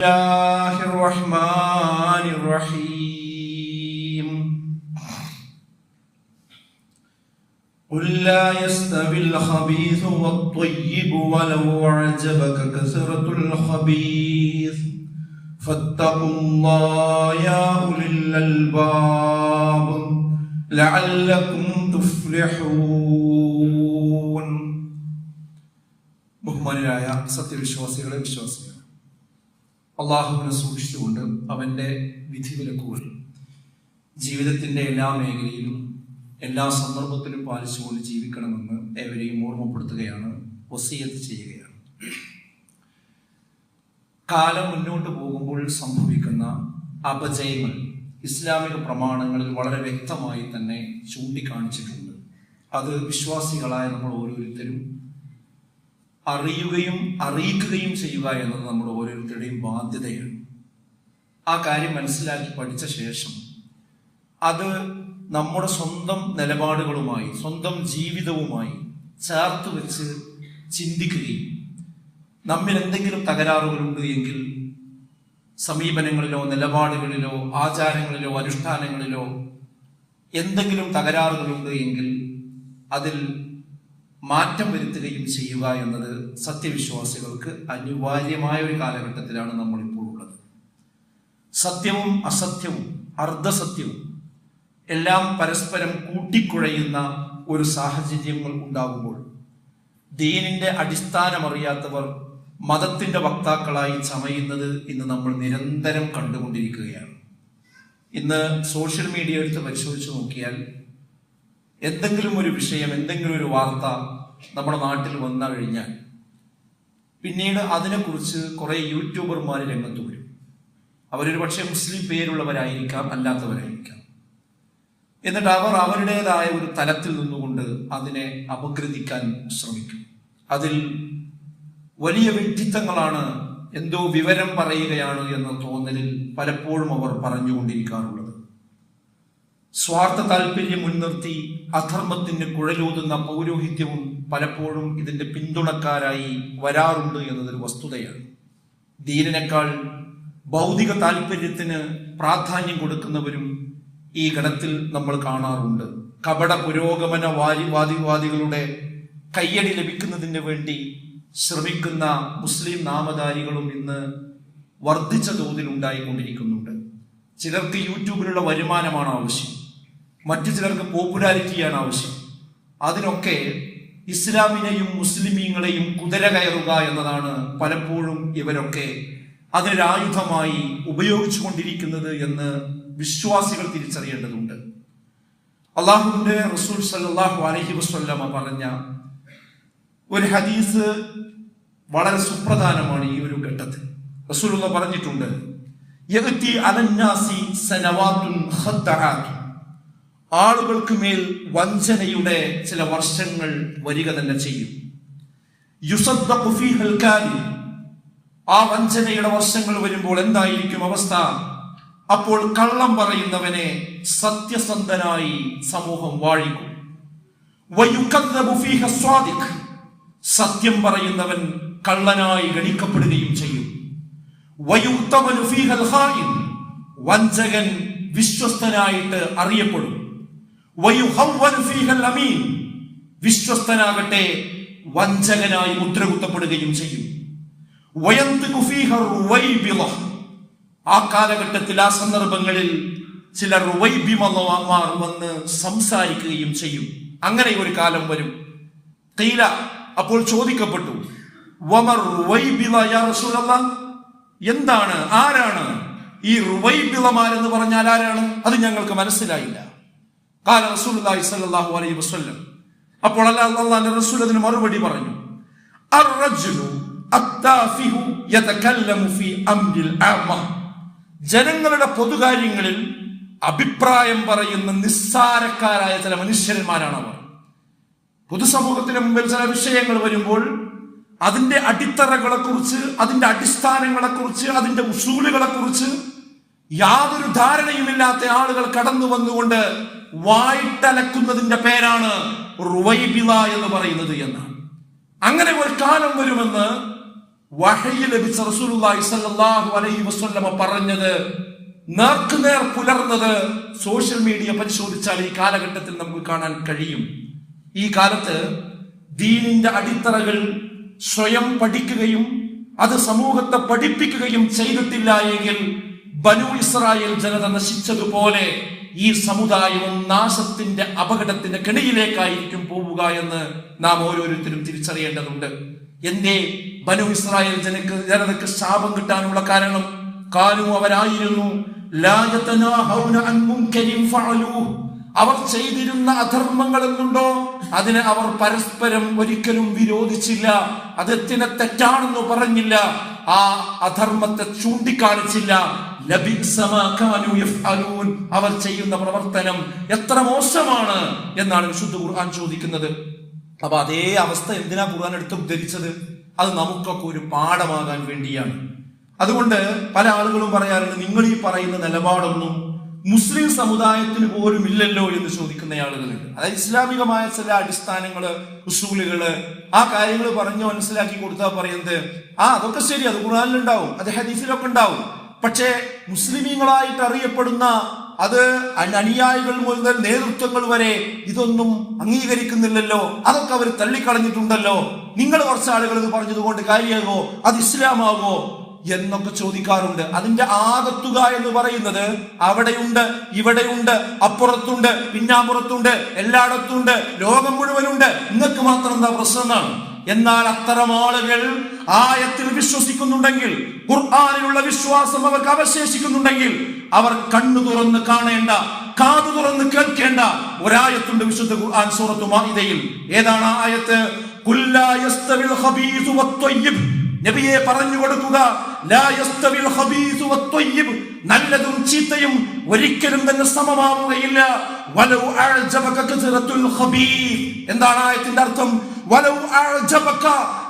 الله الرحمن الرحيم قل لا يستوي الخبيث والطيب ولو أعجبك كثرة الخبيث فاتقوا الله يا أولي الألباب لعلكم تفلحون ബഹുമാനരായ സത്യവിശ്വാസികളെ വിശ്വാസികൾ അള്ളാഹുവിനെ സൂക്ഷിച്ചുകൊണ്ട് അവന്റെ വിധിവിലക്കുകൾ ജീവിതത്തിന്റെ എല്ലാ മേഖലയിലും എല്ലാ സന്ദർഭത്തിലും പാലിച്ചുകൊണ്ട് ജീവിക്കണമെന്ന് ഏവരെയും ഓർമ്മപ്പെടുത്തുകയാണ് വസീയത്ത് ചെയ്യുകയാണ്. കാലം മുന്നോട്ട് പോകുമ്പോൾ സംഭവിക്കുന്ന അപജയങ്ങൾ ഇസ്ലാമിക പ്രമാണങ്ങളിൽ വളരെ വ്യക്തമായി തന്നെ ചൂണ്ടിക്കാണിച്ചിട്ടുണ്ട്. അത് വിശ്വാസികളായ നമ്മൾ ഓരോരുത്തരും അറിയുകയും അറിയിക്കുകയും ചെയ്യുക എന്നത് നമ്മുടെ ഓരോരുത്തരുടെയും ബാധ്യതയാണ്. ആ കാര്യം മനസ്സിലാക്കി പഠിച്ച ശേഷം അത് നമ്മുടെ സ്വന്തം നിലപാടുകളുമായി സ്വന്തം ജീവിതവുമായി ചേർത്ത് വെച്ച് ചിന്തിക്കുകയും നമ്മിൽ എന്തെങ്കിലും തകരാറുകളുണ്ട് എങ്കിൽ സമീപനങ്ങളിലോ നിലപാടുകളിലോ ആചാരങ്ങളിലോ അനുഷ്ഠാനങ്ങളിലോ എന്തെങ്കിലും തകരാറുകളുണ്ട് എങ്കിൽ അതിൽ മാറ്റം വരുത്തുകയും ചെയ്യുക എന്നത് സത്യവിശ്വാസികൾക്ക് അനിവാര്യമായ ഒരു കാലഘട്ടത്തിലാണ് നമ്മളിപ്പോൾ ഉള്ളത്. സത്യവും അസത്യവും അർദ്ധസത്യവും എല്ലാം പരസ്പരം കൂട്ടിക്കുഴയുന്ന ഒരു സാഹചര്യങ്ങൾ ഉണ്ടാകുമ്പോൾ ദീനിന്റെ അടിസ്ഥാനമറിയാത്തവർ മതത്തിന്റെ വക്താക്കളായി ചമയുന്നത് ഇന്ന് നമ്മൾ നിരന്തരം കണ്ടുകൊണ്ടിരിക്കുകയാണ്. ഇന്ന് സോഷ്യൽ മീഡിയ എടുത്ത് പരിശോധിച്ച് നോക്കിയാൽ എന്തെങ്കിലും ഒരു വിഷയം എന്തെങ്കിലും ഒരു വാർത്ത നമ്മുടെ നാട്ടിൽ വന്നു കഴിഞ്ഞാൽ പിന്നീട് അതിനെക്കുറിച്ച് കുറെ യൂട്യൂബർമാർ രംഗത്ത് വരും. അവരൊരു പക്ഷേ മുസ്ലിം പേരുള്ളവരായിരിക്കാം അല്ലാത്തവരായിരിക്കാം. എന്നിട്ട് അവർ അവരുടേതായ ഒരു തലത്തിൽ നിന്നുകൊണ്ട് അതിനെ അപഗ്രഥിക്കാൻ ശ്രമിക്കും. അതിൽ വലിയ വ്യക്തിത്വങ്ങളാണ് എന്തോ വിവരം പറയുകയാണ് എന്ന തോന്നലിൽ പലപ്പോഴും അവർ പറഞ്ഞുകൊണ്ടിരിക്കാറുള്ളത്. സ്വാർത്ഥ താല്പര്യം മുൻനിർത്തി അധർമ്മത്തിന് കുഴലൂതുന്ന പൗരോഹിത്യവും പലപ്പോഴും ഇതിന്റെ പിന്തുണക്കാരായി വരാറുണ്ട് എന്നതൊരു വസ്തുതയാണ്. ദീനനേക്കാൾ ഭൗതിക താല്പര്യത്തിന് പ്രാധാന്യം കൊടുക്കുന്നവരും ഈ ഗണത്തിൽ നമ്മൾ കാണാറുണ്ട്. കപട പുരോഗമന വാദിവാദികളുടെ കയ്യടി ലഭിക്കുന്നതിന് വേണ്ടി ശ്രമിക്കുന്ന മുസ്ലിം നാമധാരികളും ഇന്ന് വർദ്ധിച്ച തോതിൽ ഉണ്ടായിക്കൊണ്ടിരിക്കുന്നുണ്ട്. ചിലർക്ക് യൂട്യൂബിലുള്ള വരുമാനമാണ് ആവശ്യം. മറ്റു ചിലർക്ക് പോപ്പുലാരിറ്റിയാണ് ആവശ്യം. അതിനൊക്കെ ഇസ്ലാമിനെയും മുസ്ലിമീങ്ങളെയും കുതിര കയറുക എന്നതാണ് പലപ്പോഴും ഇവരൊക്കെ അതിനൊരായുധമായി ഉപയോഗിച്ചു കൊണ്ടിരിക്കുന്നത് എന്ന് വിശ്വാസികൾ തിരിച്ചറിയേണ്ടതുണ്ട്. അള്ളാഹുവിന്റെ റസൂൽ സല്ലാഹു അലഹി വസ്വല്ലമ പറഞ്ഞ ഒരു ഹദീസ് വളരെ സുപ്രധാനമാണ് ഈ ഒരു ഘട്ടത്തിൽ. റസൂൽ പറഞ്ഞിട്ടുണ്ട് യഅ്തി അലന്നാസി സനവാത്തുൻ ആളുകൾക്ക് മേൽ വഞ്ചനയുടെ ചില വർഷങ്ങൾ വരിക തന്നെ ചെയ്യും. ആ വഞ്ചനയുടെ വർഷങ്ങൾ വരുമ്പോൾ എന്തായിരിക്കും അവസ്ഥ? അപ്പോൾ കള്ളം പറയുന്നവനെ സത്യസന്ധനായി സമൂഹം വാഴിക്കും. സത്യം പറയുന്നവൻ കള്ളനായി ഗണിക്കപ്പെടുകയും ചെയ്യും. വഞ്ചകൻ വിശ്വസ്തനായിട്ട് അറിയപ്പെടും. അമീൻ. വിശ്വസ്തനാകട്ടെ വഞ്ചകനായി മുദ്രകുത്തപ്പെടുകയും ചെയ്യും. ആ കാലഘട്ടത്തിൽ ആ സന്ദർഭങ്ങളിൽ ചില റുവൈബിമമാർ വന്ന് സംസാരിക്കുകയും ചെയ്യും. അങ്ങനെ ഒരു കാലം വരും. തൈല അപ്പോൾ ചോദിക്കപ്പെട്ടു വമർ എന്താണ്? ആരാണ്? ഈ റുവൈബിളമാരെന്ന് പറഞ്ഞാൽ ആരാണ്? അത് ഞങ്ങൾക്ക് മനസ്സിലായില്ല. കാല റസൂലുള്ളാഹി സ്വല്ലല്ലാഹു അലൈ വസ്ല്ലം അപ്പോൾ അല്ലാഹുവിന്റെ റസൂൽ അതിന് മറുപടി പറഞ്ഞു. ജനങ്ങളുടെ പൊതുകാര്യങ്ങളിൽ അഭിപ്രായം പറയുന്ന നിസ്സാരക്കാരായ ചില മനുഷ്യന്മാരാണ് അവർ. പൊതുസമൂഹത്തിന് മുമ്പിൽ ചില വിഷയങ്ങൾ വരുമ്പോൾ അതിന്റെ അടിത്തറകളെ കുറിച്ച് അതിന്റെ അടിസ്ഥാനങ്ങളെ കുറിച്ച് അതിന്റെ ഉസൂലുകളെ കുറിച്ച് യാതൊരു ധാരണയുമില്ലാത്ത ആളുകൾ കടന്നു വന്നുകൊണ്ട് വായിട്ടലക്കുന്നതിന്റെ പേരാണ് റുവൈബില എന്ന് പറയുന്നത് എന്ന്. അങ്ങനെ ഒരു കാലം വരുമെന്ന് വഹയിൽ ലഭിച്ച റസൂലുള്ളാഹി സ്വല്ലല്ലാഹു അലൈഹി വസല്ലമ പറഞ്ഞത് നേർക്കുനേർ പുലർന്നത് സോഷ്യൽ മീഡിയ പരിശോധിച്ചാൽ ഈ കാലഘട്ടത്തിൽ നമുക്ക് കാണാൻ കഴിയും. ഈ കാലത്ത് ദീനിന്റെ അടിത്തറകൾ സ്വയം പഠിക്കുകയും അത് സമൂഹത്തെ പഠിപ്പിക്കുകയും ചെയ്തിട്ടില്ല എങ്കിൽ ബനു ഇസ്രായേൽ ജനത നശിച്ചതുപോലെ ഈ സമുദായവും നാശത്തിന്റെ അപകടത്തിന്റെ കെണിയിലേക്കായിരിക്കും പോവുക എന്ന് നാം ഓരോരുത്തരും തിരിച്ചറിയേണ്ടതുണ്ട്. എന്തേ ബനു ഇസ്രായേൽ ജനക്ക് ജനതക്ക് ശാപം കിട്ടാനുള്ള കാരണം? കാലു അവരായിരുന്നു അവർ ചെയ്തിരുന്ന അധർമ്മങ്ങൾ എന്തുണ്ടോ അതിന് അവർ പരസ്പരം ഒരിക്കലും വിരോധിച്ചില്ല. അതെത്തിനെ തെറ്റാണെന്ന് പറഞ്ഞില്ല. ആ അധർമ്മത്തെ ചൂണ്ടിക്കാണിച്ചില്ല. അവർ ചെയ്യുന്ന പ്രവർത്തനം എത്ര മോശമാണ് എന്നാണ് വിശുദ്ധ ഖുർആൻ ചോദിക്കുന്നത്. അപ്പൊ അതേ അവസ്ഥ എന്തിനാ ഖുർആൻ എടുത്ത് ഉദ്ധരിച്ചത്? അത് നമുക്കൊക്കെ ഒരു പാഠമാകാൻ വേണ്ടിയാണ്. അതുകൊണ്ട് പല ആളുകളും പറയാറുണ്ട് നിങ്ങൾ ഈ പറയുന്ന നിലപാടൊന്നും മുസ്ലിം സമുദായത്തിന് പോലും ഇല്ലല്ലോ എന്ന് ചോദിക്കുന്ന ആളുകളുണ്ട് അതായത് ഇസ്ലാമികമായ ചില അടിസ്ഥാനങ്ങൾ ഉസൂലുകൾ ആ കാര്യങ്ങൾ പറഞ്ഞു മനസ്സിലാക്കി കൊടുത്താൽ പറയുന്നത് ആ അതൊക്കെ ശരി അത് ഖുർആനിലുണ്ടാവും അത് ഹദീസിലൊക്കെ ഉണ്ടാവും. പക്ഷേ മുസ്ലിമീങ്ങളായിട്ട് അറിയപ്പെടുന്ന അത് അന- അനുയായികൾ മുതൽ നേതൃത്വങ്ങൾ വരെ ഇതൊന്നും അംഗീകരിക്കുന്നില്ലല്ലോ. അതൊക്കെ അവർ തള്ളിക്കളഞ്ഞിട്ടുണ്ടല്ലോ. നിങ്ങൾ കുറച്ച് ആളുകൾ ഇത് പറഞ്ഞതുകൊണ്ട് കാര്യമാകോ അത് ഇസ്ലാമാകോ എന്നൊക്കെ ചോദിക്കാറുണ്ട്. അതിന്റെ ആകത്തുക എന്ന് പറയുന്നത് അവിടെയുണ്ട് ഇവിടെയുണ്ട് അപ്പുറത്തുണ്ട് പിന്നാമ്പുറത്തുണ്ട് എല്ലായിടത്തുണ്ട് ലോകം മുഴുവനുണ്ട്. നിങ്ങൾക്ക് മാത്രം എന്താ പ്രശ്നം എന്നാണ്? എന്നാൽ അത്തരം ആളുകൾ ആയത്തിൽ വിശ്വസിക്കുന്നുണ്ടെങ്കിൽ ഖുർആാനിലുള്ള വിശ്വാസം അവർക്ക് അവശേഷിക്കുന്നുണ്ടെങ്കിൽ അവർ കണ്ണു തുറന്ന് കാണേണ്ട കാതു തുറന്ന് കേൾക്കേണ്ട ഒരായത്തുണ്ട് വിശുദ്ധ ഖുർആൻ സൂറത്തു മാഇദയിൽ. ഏതാണ് ആ ആയത്ത്? കുല്ലാ യസ്തവിൽ ഖബീസു വത്വയ്യിബ് നബിയെ പറഞ്ഞു കൊടുക്കുക നല്ലതും ചീത്തയും ഒരിക്കലും തന്നെ സമമാവുകയില്ല. എന്താണ് ആയത്തിന്റെ അർത്ഥം?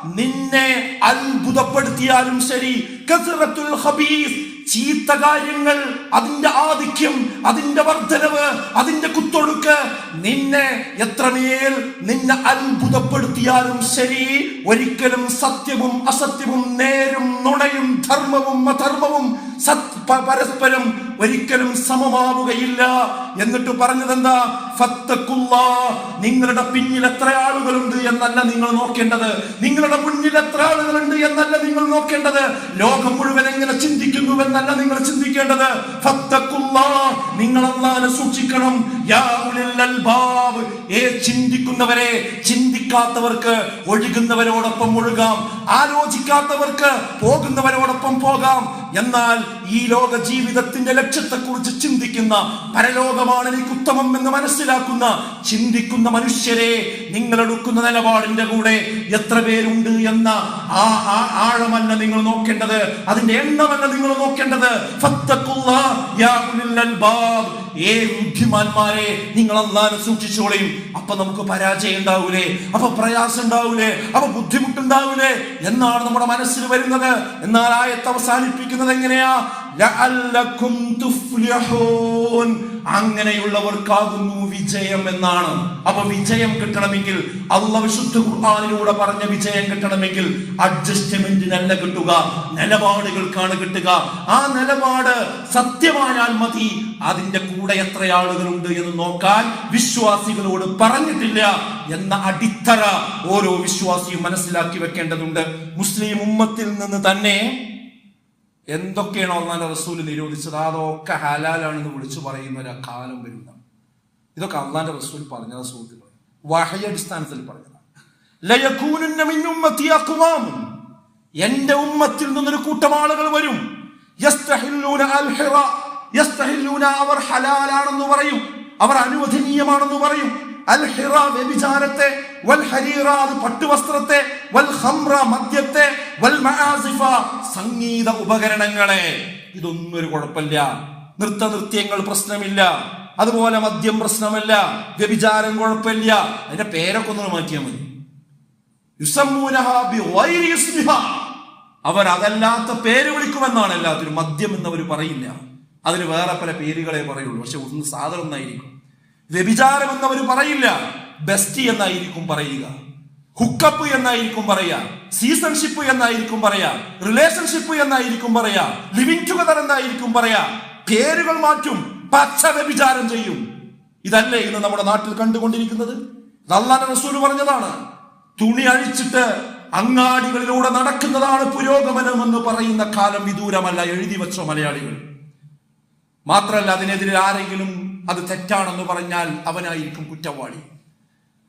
നിന്നെ അത്ഭുതപ്പെടുത്തിയാലും ശരി. ചീത്ത കാര്യങ്ങൾ അതിന്റെ ആധിക്യം അതിന്റെ വർധനവ് അതിന്റെ നിന്നെ എത്രമേൽ നിന്നെ അത്ഭുതപ്പെടുത്തിയാലും ശരി ഒരിക്കലും സത്യവും അസത്യവും നേരും നുണയും ധർമ്മവും അധർമ്മവും സത് പരസ്പരം ഒരിക്കലും സമമാവുകയില്ല. എന്നിട്ട് പറഞ്ഞതെന്താ? നിങ്ങളുടെ പിന്നിൽ എത്ര ആളുകളുണ്ട് എന്നല്ല നിങ്ങൾ നോക്കേണ്ടത്. നിങ്ങളുടെ മുന്നിൽ എത്ര ആളുകളുണ്ട് എന്നല്ല നിങ്ങൾ നോക്കേണ്ടത്. ലോകം മുഴുവൻ എങ്ങനെ ചിന്തിക്കുന്നു എന്നല്ല നിങ്ങൾ ചിന്തിക്കേണ്ടത്. നിങ്ങളെന്നാലും നിങ്ങൾ സൂക്ഷിക്കണം. ചിന്തിക്കുന്നവരെ ചിന്തിക്കാത്തവർക്ക് ഒഴുകുന്നവരോടൊപ്പം ഒഴുകാം. ആലോചിക്കാത്തവർക്ക് പോകുന്നവരോടൊപ്പം പോകാം. എന്നാൽ ഈ ലോക ജീവിതത്തിന്റെ ലക്ഷ്യത്തെക്കുറിച്ച് ചിന്തിക്കുന്ന പരലോകമാണ് എനിക്ക് ഉത്തമം എന്ന് മനസ്സിലാക്കുന്ന ചിന്തിക്കുന്ന മനുഷ്യരെ നിങ്ങൾ എടുക്കുന്ന നിലപാടിന്റെ കൂടെ എത്ര പേരുണ്ട് എന്ന ആ ആഴമല്ല നിങ്ങൾ നോക്കേണ്ടത്. അതിന്റെ എണ്ണമല്ല നിങ്ങൾ നോക്കേണ്ടത്. ഏ ബുദ്ധിമാന്മാരെ നിങ്ങൾ അന്നാലും സൂക്ഷിച്ചോളയും അപ്പൊ നമുക്ക് പരാജയം ഉണ്ടാവൂലേ? അപ്പൊ പ്രയാസം ഉണ്ടാവൂലേ? അപ്പൊ ബുദ്ധിമുട്ടുണ്ടാവൂലേ എന്നാണ് നമ്മുടെ മനസ്സിൽ വരുന്നത്. എന്നാൽ ആയത്ത് അവസാനിപ്പിക്കുന്നത് എങ്ങനെയാ? ലഅല്ലക്കും തുഫ്ലിഹൂൻ. അങ്ങനെയുള്ളവർക്കാകുന്നു വിജയം എന്നാണ്. അപ്പൊ വിജയം കിട്ടണമെങ്കിൽ അള്ള വിശുദ്ധ ഖുർആാനിലൂടെ പറഞ്ഞ വിജയം കിട്ടണമെങ്കിൽ അഡ്ജസ്റ്റ്മെന്റിനല്ല കിട്ടുക. നിലപാടുകൾക്കാണ് കിട്ടുക. ആ നിലപാട് സത്യമായാൽ മതി. അതിന്റെ കൂടെ എത്ര ആളുകളുണ്ട് എന്ന് നോക്കാൻ വിശ്വാസികളോട് പറഞ്ഞിട്ടില്ല എന്ന അടിത്തറ ഓരോ വിശ്വാസിയും മനസ്സിലാക്കി വെക്കേണ്ടതുണ്ട്. മുസ്ലിം ഉമ്മത്തിൽ നിന്ന് തന്നെ എന്തൊക്കെയാണോ അള്ളാന്റെ റസൂൽ നിരോധിച്ചത്? അതൊക്കെ ഹലാലാണെന്ന് വിളിച്ചു പറയുന്ന ഒരു കാലം വരുന്ന. ഇതൊക്കെ അള്ളാന്റെ റസൂൽ പറഞ്ഞത് സുഹൃത്തുക്കൾ പറഞ്ഞതാണ്. മിൻ ഉമ്മത്തി അഖ്വാമുൻ. എന്റെ ഉമ്മത്തിൽ നിന്നൊരു കൂട്ടം ആളുകൾ വരും. അവർ ഹലാലാണെന്ന് പറയും. അവർ അനുവദനീയമാണെന്ന് പറയും. അൽ ഹിറ വ്യഭിചാരത്തെ വൽ ഹരീറ അത് പട്ടുവസ്ത്രത്തെ വൽ ഖംറ മദ്യത്തെ വൽ മആസിഫ സംഗീത ഉപകരണങ്ങളെ. ഇതൊന്നും ഒരു കുഴപ്പമില്ല. നൃത്ത നൃത്യങ്ങൾ പ്രശ്നമില്ല. അതുപോലെ മദ്യം പ്രശ്നമല്ല. വ്യഭിചാരം കുഴപ്പമില്ല. അതിന്റെ പേരൊക്കെ ഒന്ന് മാറ്റിയാൽ മതി. അവർ അതല്ലാത്ത പേര് വിളിക്കുമെന്നാണ് എല്ലാത്തിനും. മദ്യം എന്നവർ പറയില്ല. അതിന് വേറെ പല പേരുകളെ പറയുള്ളൂ. പക്ഷെ ഒന്ന് സാധനം ഒന്നായിരിക്കും. വ്യഭിചാരം എന്നവർ പറയില്ല. ബെസ്റ്റി എന്നായിരിക്കും പറയുക. ഹുക്കപ്പ് എന്നായിരിക്കും പറയാ സീസൺഷിപ്പ് എന്നായിരിക്കും പറയാ റിലേഷൻഷിപ്പ് എന്നായിരിക്കും പറയാ ലിവിങ് ടുഗദർ എന്നായിരിക്കും പറയാ പേരുകൾ മാറ്റും. പച്ച വ്യഭിചാരം ചെയ്യും. ഇതല്ലേ ഇന്ന് നമ്മുടെ നാട്ടിൽ കണ്ടുകൊണ്ടിരിക്കുന്നത്? അള്ളാന്റെ റസൂൽ പറഞ്ഞതാണ്. തുണി അഴിച്ചിട്ട് അങ്ങാടികളിലൂടെ നടക്കുന്നതാണ് പുരോഗമനം എന്ന് പറയുന്ന കാലം വിദൂരമല്ല. എഴുതി വച്ചോ മലയാളികൾ. മാത്രമല്ല അതിനെതിരെ ആരെങ്കിലും അത് തെറ്റാണെന്ന് പറഞ്ഞാൽ അവനായിരിക്കും കുറ്റവാളി.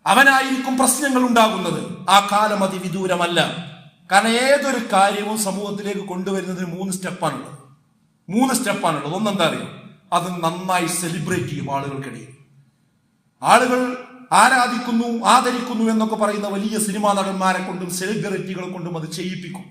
അവനായിരിക്കും പ്രശ്നങ്ങൾ ഉണ്ടാകുന്നത്. ആ കാലം അതിവിദൂരമല്ല. കാരണം ഏതൊരു കാര്യവും സമൂഹത്തിലേക്ക് കൊണ്ടുവരുന്നതിന് മൂന്ന് സ്റ്റെപ്പാണുള്ളത്. മൂന്ന് സ്റ്റെപ്പാണുള്ളത്. ഒന്നെന്താ അറിയാം? അത് നന്നായി സെലിബ്രേറ്റ് ചെയ്യും ആളുകൾക്കിടയിൽ. ആളുകൾ ആരാധിക്കുന്നു ആദരിക്കുന്നു എന്നൊക്കെ പറയുന്ന വലിയ സിനിമാ നടന്മാരെ കൊണ്ടും സെലിബ്രിറ്റികളെ കൊണ്ടും അത് ചെയ്യിപ്പിക്കും.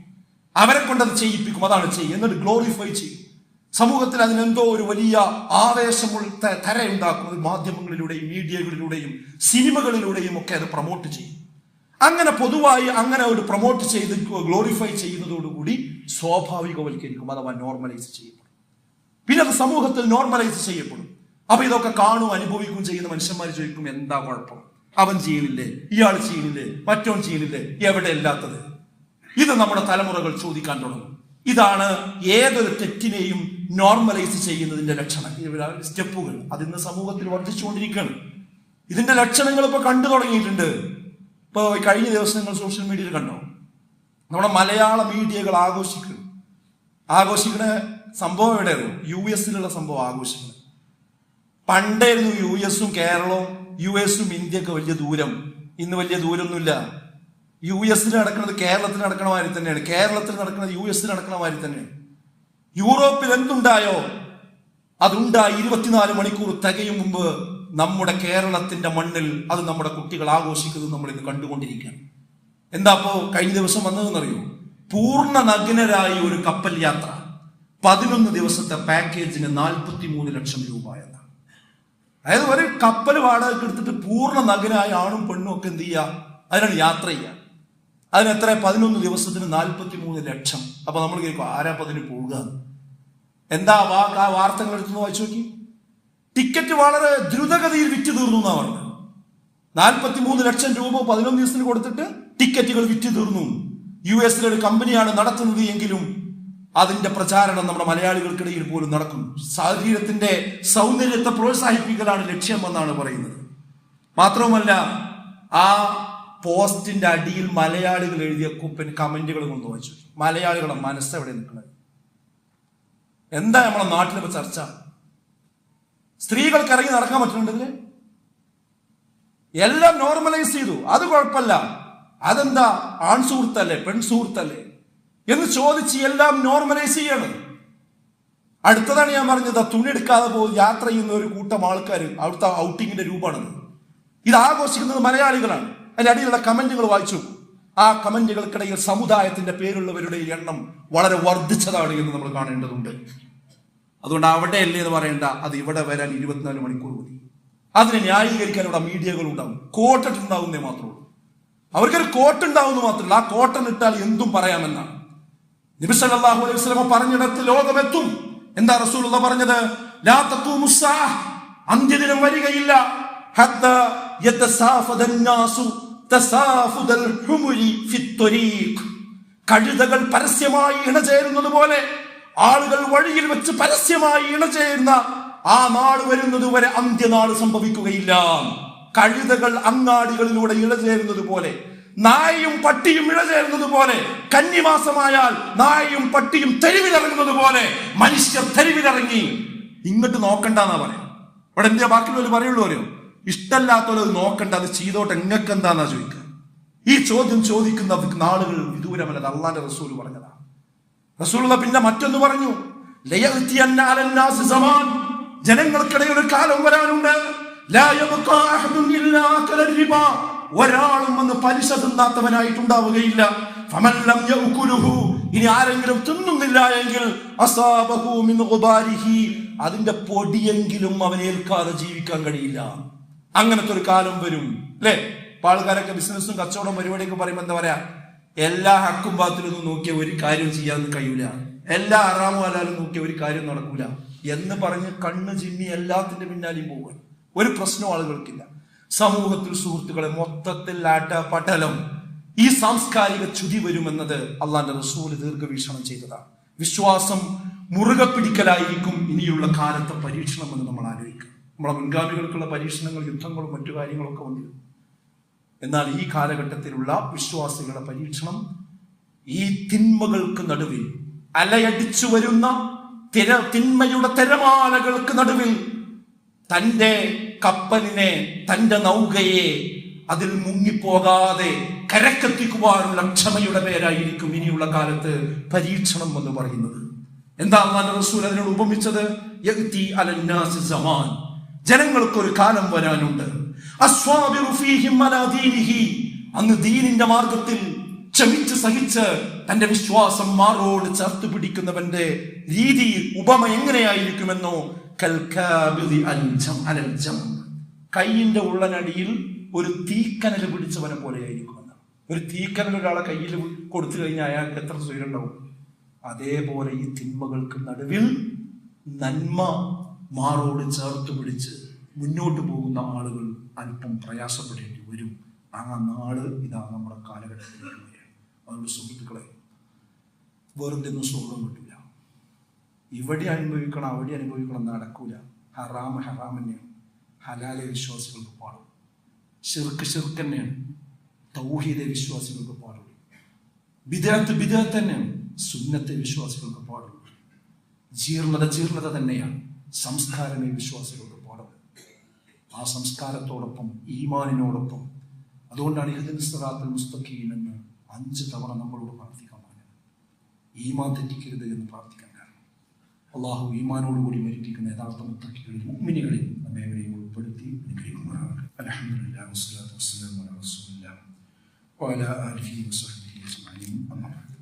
അവരെ കൊണ്ട് അത് ചെയ്യിപ്പിക്കും. അതാണ് ചെയ്യും എന്നിട്ട് ഗ്ലോറിഫൈ ചെയ്യും. സമൂഹത്തിൽ അതിനെന്തോ ഒരു വലിയ ആവേശമുള്ള അത് മാധ്യമങ്ങളിലൂടെയും മീഡിയകളിലൂടെയും സിനിമകളിലൂടെയും ഒക്കെ അത് പ്രൊമോട്ട് ചെയ്യും. അങ്ങനെ പൊതുവായി അങ്ങനെ ഒരു പ്രൊമോട്ട് ചെയ്ത് ഗ്ലോറിഫൈ ചെയ്യുന്നതോടുകൂടി സ്വാഭാവികവൽക്കരിക്കും. അഥവാ നോർമലൈസ് ചെയ്യപ്പെടും. പിന്നെ അത് സമൂഹത്തിൽ നോർമലൈസ് ചെയ്യപ്പെടും. അപ്പൊ ഇതൊക്കെ കാണും അനുഭവിക്കും ചെയ്യുന്ന മനുഷ്യന്മാർ ചോദിക്കും എന്താ കുഴപ്പം? അവൻ ചെയ്യുന്നില്ലേ ഇയാൾ ചെയ്യുന്നില്ലേ മറ്റോൻ ചെയ്യുന്നില്ലേ എവിടെ ഇല്ലാത്തത് ഇത് നമ്മുടെ തലമുറകൾ ചോദിക്കാൻ തുടങ്ങും. ഇതാണ് ഏതൊരു തെറ്റിനെയും നോർമലൈസ് ചെയ്യുന്നതിന്റെ ലക്ഷണം. സ്റ്റെപ്പുകൾ. അത് ഇന്ന് സമൂഹത്തിൽ വർദ്ധിച്ചുകൊണ്ടിരിക്കുകയാണ്. ഇതിന്റെ ലക്ഷണങ്ങൾ ഇപ്പൊ കണ്ടു തുടങ്ങിയിട്ടുണ്ട്. ഇപ്പൊ കഴിഞ്ഞ ദിവസങ്ങൾ സോഷ്യൽ മീഡിയയിൽ കണ്ടോ? നമ്മുടെ മലയാള മീഡിയകൾ ആഘോഷിക്കുന്നു ആഘോഷിക്കുന്ന സംഭവം എവിടെയായിരുന്നു? യു എസിലുള്ള സംഭവം ആഘോഷിക്കുന്നത് പണ്ടായിരുന്നു യു എസും കേരളവും യു എസും ഇന്ത്യയൊക്കെ വലിയ ദൂരം. ഇന്ന് വലിയ ദൂരമൊന്നുമില്ല. യു എസിൽ നടക്കുന്നത് കേരളത്തിൽ നടക്കണ മാതിരി തന്നെയാണ്. കേരളത്തിൽ നടക്കുന്നത് യു എസിൽ നടക്കണ മാതിരി തന്നെയാണ്. യൂറോപ്പിൽ എന്തുണ്ടായോ? അതുണ്ടായി ഇരുപത്തിനാല് മണിക്കൂർ തികയും മുമ്പ് നമ്മുടെ കേരളത്തിന്റെ മണ്ണിൽ അത് നമ്മുടെ കുട്ടികൾ ആഘോഷിക്കുന്നത് നമ്മൾ ഇന്ന് കണ്ടുകൊണ്ടിരിക്കുകയാണ്. എന്താ അപ്പോ കഴിഞ്ഞ ദിവസം വന്നതെന്നറിയോ? പൂർണ നഗ്നരായി ഒരു കപ്പൽ യാത്ര. പതിനൊന്ന് ദിവസത്തെ പാക്കേജിന് നാൽപ്പത്തി മൂന്ന് ലക്ഷം രൂപ എന്നാണ്. അതായത് ഒരു കപ്പൽ വാടകയ്ക്ക് എടുത്തിട്ട് പൂർണ നഗ്നായ ആണും പെണ്ണും ഒക്കെ എന്ത് ചെയ്യുക? അതിനാണ് യാത്ര ചെയ്യുക. അതിന് എത്ര പതിനൊന്ന് ദിവസത്തിന് നാൽപ്പത്തി മൂന്ന് ലക്ഷം. അപ്പൊ നമ്മൾ കേൾക്കും ആരാ അപ്പൊ അതിന് പോവുക? എന്താ വാ ആ വാർത്തകൾ എടുത്തു വായിച്ചു നോക്കി. ടിക്കറ്റ് വളരെ ദ്രുതഗതിയിൽ വിറ്റു തീർന്നു എന്നാ പറഞ്ഞത്. നാൽപ്പത്തി മൂന്ന് ലക്ഷം രൂപ പതിനൊന്ന് ദിവസത്തിന് കൊടുത്തിട്ട് ടിക്കറ്റുകൾ വിറ്റു തീർന്നു. യു എസിലെ ഒരു കമ്പനിയാണ് നടത്തുന്നത് എങ്കിലും അതിന്റെ പ്രചാരണം നമ്മുടെ മലയാളികൾക്കിടയിൽ പോലും നടക്കും. ശരീരത്തിന്റെ സൗന്ദര്യത്തെ പ്രോത്സാഹിപ്പിക്കലാണ് ലക്ഷ്യമെന്നാണ് പറയുന്നത്. മാത്രവുമല്ല ആ പോസ്റ്റിന്റെ അടിയിൽ മലയാളികൾ എഴുതിയ കുപ്പൻ കമന്റുകൾ കൊണ്ട് വായിച്ചു. മലയാളികളുടെ മനസ്സ് എവിടെ നിൽക്കുന്നത്? എന്താ നമ്മളെ നാട്ടിലിപ്പോ ചർച്ച? സ്ത്രീകൾക്ക് ഇറങ്ങി നടക്കാൻ പറ്റുന്നുണ്ടല്ലേ എല്ലാം നോർമലൈസ് ചെയ്തു. അത് കുഴപ്പമില്ല. അതെന്താ? ആൺ സുഹൃത്തല്ലേ പെൺ സുഹൃത്തല്ലേ എന്ന് ചോദിച്ച് എല്ലാം നോർമലൈസ് ചെയ്യണം. അടുത്തതാണ് ഞാൻ പറഞ്ഞത് തുണി എടുക്കാതെ പോയി യാത്ര ചെയ്യുന്ന ഒരു കൂട്ടം ആൾക്കാർ അവിടുത്തെ ഔട്ടിങ്ങിന്റെ രൂപമാണത്. ഇത് ആഘോഷിക്കുന്നത് മലയാളികളാണ്. അതിന്റെ അടിയിലുള്ള കമന്റുകൾ വായിച്ചു. ആ കമന്റുകൾക്കിടയിൽ സമുദായത്തിന്റെ പേരുള്ളവരുടെ എണ്ണം വളരെ വർദ്ധിച്ചതാണ് എന്ന് നമ്മൾ കാണേണ്ടതുണ്ട്. അതുകൊണ്ട് അവിടെ അല്ലേ എന്ന് പറയണ്ട അത് ഇവിടെ വരാൻ ഇരുപത്തിനാല് മണിക്കൂർ മതി. അതിനെ ന്യായീകരിക്കാൻ ഇവിടെ മീഡിയകൾ ഉണ്ടാവും. കോട്ടിട്ടുണ്ടാവുന്നേ മാത്രമേ ഉള്ളൂ അവർക്കൊരു കോട്ട് ഉണ്ടാവുന്ന മാത്രമല്ല ആ കോട്ടൻ ഇട്ടാൽ എന്തും പറയാമെന്നാണ്. നബി അള്ളാഹു അലൈഹി സ്വലമ പറഞ്ഞിടത്ത് ലോകമെത്തും. എന്താ റസൂൽ പറഞ്ഞത്. അന്ത്യദിനം വരികയില്ല. കഴുതകൾ പരസ്യമായി ഇണചേരുന്നത് പോലെ ആളുകൾ വഴിയിൽ വെച്ച് പരസ്യമായി ഇണചേരുന്ന ആ നാട് വരുന്നത് വരെ അന്ത്യനാട് സംഭവിക്കുകയില്ല. കഴുതകൾ അങ്ങാടികളിലൂടെ ഇഴചേരുന്നത് പോലെ നായയും പട്ടിയും ഇഴചേരുന്നത് പോലെ കന്നിമാസമായാൽ നായയും പട്ടിയും തെരുവിലിറങ്ങുന്നത് പോലെ മനുഷ്യർ തെരുവിലിറങ്ങി ഇങ്ങോട്ട് നോക്കണ്ടെന്നാ പറയാം. ഇവിടെ എന്തിയാ ബാക്കിയുള്ളവർ പറയുള്ളൂ അറിയോ ഇഷ്ടമല്ലാത്തവർ അത് നോക്കണ്ട അത് ചെയ്തോട്ടെ എങ്ങക്ക് എന്താന്നാ ചോദിക്കുക? ഈ ചോദ്യം ചോദിക്കുന്ന നാളുകൾ വിദൂരമല്ല അള്ളാന്റെ റസൂൽ പറഞ്ഞതാ. റസൂലുള്ള പിന്നെ മറ്റൊന്ന് പറഞ്ഞു ജനങ്ങൾക്കിടയിൽ ഒരു കാലം വരാനുണ്ട്. ഒരാളും വന്ന് പലിശ തിന്നാത്തവനായിട്ടുണ്ടാവുകയില്ല. ഇനി ആരെങ്കിലും തിന്നുന്നില്ല എങ്കിൽ അതിന്റെ പൊടിയെങ്കിലും അവനേൽക്കാതെ ജീവിക്കാൻ കഴിയില്ല. അങ്ങനത്തെ ഒരു കാലം വരും അല്ലേ? ഇപ്പൊ ആൾക്കാരൊക്കെ ബിസിനസ്സും കച്ചവടം പരിപാടിയൊക്കെ പറയുമ്പോൾ എന്താ പറയാ? എല്ലാ ഹക്കും ബാത്തിലൊന്നും നോക്കിയ ഒരു കാര്യം ചെയ്യാൻ കഴിയൂല. എല്ലാ അറാമും അലാലും നോക്കിയ ഒരു കാര്യം നടക്കൂല. എന്ന് പറഞ്ഞ് കണ്ണ് ചിമ്മി എല്ലാത്തിന്റെ പിന്നാലെയും പോവുക ഒരു പ്രശ്നം ആളുകൾക്കില്ല. സമൂഹത്തിൽ സുഹൃത്തുക്കളെ മൊത്തത്തിൽ ആട്ട പടലം ഈ സാംസ്കാരിക ചുതി വരുമെന്നത് അള്ളാന്റെ റസൂൽ ദീർഘവീക്ഷണം ചെയ്തതാണ്. വിശ്വാസം മുറുകെ പിടിക്കലായിരിക്കും ഇനിയുള്ള കാലത്തെ പരീക്ഷണം എന്ന് നമ്മൾ ആലോചിക്കുക. നമ്മളെ മുൻഗാമികൾക്കുള്ള പരീക്ഷണങ്ങൾ യുദ്ധങ്ങളും മറ്റു കാര്യങ്ങളൊക്കെ വന്നിരുന്നു എന്നാൽ ഈ കാലഘട്ടത്തിലുള്ള വിശ്വാസികളുടെ പരീക്ഷണം ഈ തിന്മകൾക്ക് നടുവിൽ അലയടിച്ചു വരുന്ന തിര തിന്മയുടെ തിരമാലകൾക്ക് നടുവിൽ തന്റെ കപ്പലിനെ തന്റെ നൗകയെ അതിൽ മുങ്ങിപ്പോകാതെ കരക്കെത്തിക്കുവാനുള്ള ക്ഷമയുടെ പേരായിരിക്കും ഇനിയുള്ള കാലത്ത് പരീക്ഷണം എന്ന് പറയുന്നത്. എന്താ അള്ളാന്റെ റസൂൽ അതിനോട് ഉപമിച്ചത്? അലന്നാസ് സമാൻ. ജനങ്ങൾക്കൊരു കാലം വരാനുണ്ട്. അന്ന് ദീനിന്റെ മാർഗത്തിൽ ക്ഷമിച്ച് സഹിച്ച് തന്റെ വിശ്വാസം മാറോട് ചേർത്ത് പിടിക്കുന്നവന്റെ രീതി ഉപമ എങ്ങനെയായിരിക്കുമെന്നോ? കൈയിന്റെ ഉള്ളനടിയിൽ ഒരു തീക്കനൽ പിടിച്ചവനെ പോലെയായിരിക്കുമെന്ന് ഒരു തീക്കനൽ ഒരാളെ കയ്യിൽ കൊടുത്തു കഴിഞ്ഞാൽ അയാൾക്ക് എത്ര സ്വയമുണ്ടാവും അതേപോലെ ഈ തിന്മകൾക്ക് നടുവിൽ നന്മ മാറോട് ചേർത്ത് പിടിച്ച് മുന്നോട്ട് പോകുന്ന ആളുകൾ അല്പം പ്രയാസപ്പെടേണ്ടി വരും. ആ നാട് ഇതാ നമ്മുടെ കാലഘട്ടത്തിലേക്ക് വരികയാണ്. അതുകൊണ്ട് സുഹൃത്തുക്കളെ വെറുതെ ഒന്നും സുഖം കിട്ടില്ല. ഇവിടെ അനുഭവിക്കണം അവിടെ അനുഭവിക്കണം നടക്കൂല. ഹറാമ ഹറാം തന്നെയാണ്. ഹലാലെ വിശ്വാസികൾക്ക് പാടും ഷിർക്ക് ഷിർക്ക് തന്നെയാണ്. തൗഹീദെ വിശ്വാസികൾക്ക് പാടുള്ളൂ. ബിദാത്ത് ബിദാത്ത് തന്നെയാണ്. സുന്നത്തെ വിശ്വാസികൾക്ക് പാടുള്ളൂ. ജീർണത ജീർണത തന്നെയാണ്. സംസ്കാരമേ വിശ്വാസികൾക്ക് പാടുള്ളൂ ആ സംസ്കാരത്തോടൊപ്പം ഈമാനിനോടൊപ്പം. അതുകൊണ്ടാണ് ഇഹദിൻ സിറാത്തുൽ മുസ്തഖീൻ എന്ന് അഞ്ച് തവണ നമ്മളോട് പ്രാർത്ഥിക്കാൻ പറഞ്ഞത്. ഈമാൻ തെറ്റിക്കരുത് എന്ന് പ്രാർത്ഥിക്കാൻ കാരണം. അള്ളാഹു ഈമാനോടുകൂടി മരിപ്പിക്കുന്ന യഥാർത്ഥ മുത്തക്കികളിൽ മുഗ്മിനികളിൽ ഉൾപ്പെടുത്തി വസഹ്ബിഹി അജ്മഈൻ. അമ്മാ ബഅദ്.